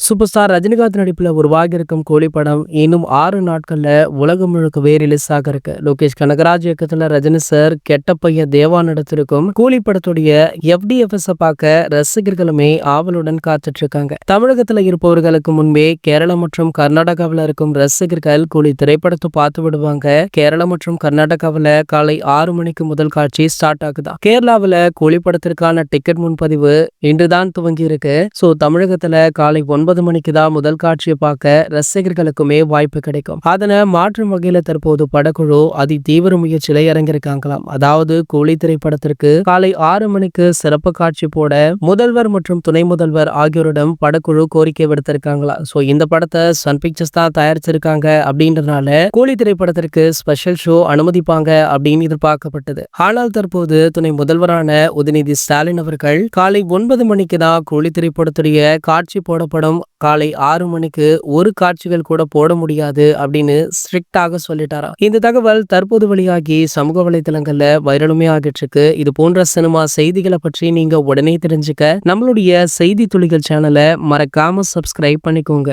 Super star Rajinikanth நடிப்பில் உருவாகி இருக்கும் கூலி படம் இன்னும் ஆறு நாட்களில் உலகம் முழுக்கவே ரிலீஸ் ஆக இருக்கு. லோகேஷ் கனகராஜ் இயக்கத்தில் ரஜினி சார் கெட்ட பையன் தேவா நடத்திருக்கும் கூலி படத்துடைய எஃப்டிஎஃப்எஸ் பார்க்க ரசிகர்களுமே ஆவலுடன் காத்துட்டு இருக்காங்க. தமிழகத்தில் இருப்பவர்களுக்கு முன்பே கேரளா மற்றும் கர்நாடகாவில் இருக்கும் ரசிகர்கள் கூலி திரைப்படத்தை பார்த்து விடுவாங்க. கேரளா மற்றும் கர்நாடகாவில் காலை ஆறு மணிக்கு முதல் காட்சி ஸ்டார்ட் ஆகுதா? கேரளாவில் கூலி படத்திற்கான டிக்கெட் முன்பதிவு இன்றுதான் துவங்கி இருக்கு ஸோ தமிழகத்தில் காலை ஒன் ஒன்பது மணிக்கு தான் முதல் காட்சியை பார்க்க ரசிகர்களுக்குமே வாய்ப்பு கிடைக்கும். அதனை மாற்றும் வகையில தற்போது படக்குழு அதி தீவிர முயற்சியில இறங்கியிருக்காங்களாம். அதாவது கூலி திரைப்படத்திற்கு காலை ஆறு மணிக்கு சிறப்பு காட்சி போட முதல்வர் மற்றும் துணை முதல்வர் ஆகியோரிடம் படக்குழு கோரிக்கை விடுத்திருக்காங்களா ஸோ இந்த படத்தை சன் பிக்சர்ஸ் தான் தயாரிச்சிருக்காங்க அப்படின்றதுனால கூலி திரைப்படத்திற்கு ஸ்பெஷல் ஷோ அனுமதிப்பாங்க அப்படின்னு எதிர்பார்க்கப்பட்டது. ஆனால் தற்போது துணை முதல்வரான உதயநிதி ஸ்டாலின் அவர்கள் காலை ஒன்பது மணிக்கு தான் கூலி திரைப்படத்துடைய காட்சி போடப்படும் காலை ஆறு மணிக்கு ஒரு காட்சிகள் கூட போட முடியாது அப்படின்னு ஸ்ட்ரிக்டாக சொல்லிட்டாராம் இந்த தகவல் தற்போது வெளியாகி சமூக வலைதளங்கள்ல வைரலுமே ஆகிட்டு இருக்கு. இது போன்ற சினிமா செய்திகளை பற்றி நீங்க உடனே தெரிஞ்சுக்க நம்மளுடைய செய்தி துளிகள் சேனலை மறக்காம சப்ஸ்கிரைப் பண்ணிக்கோங்க.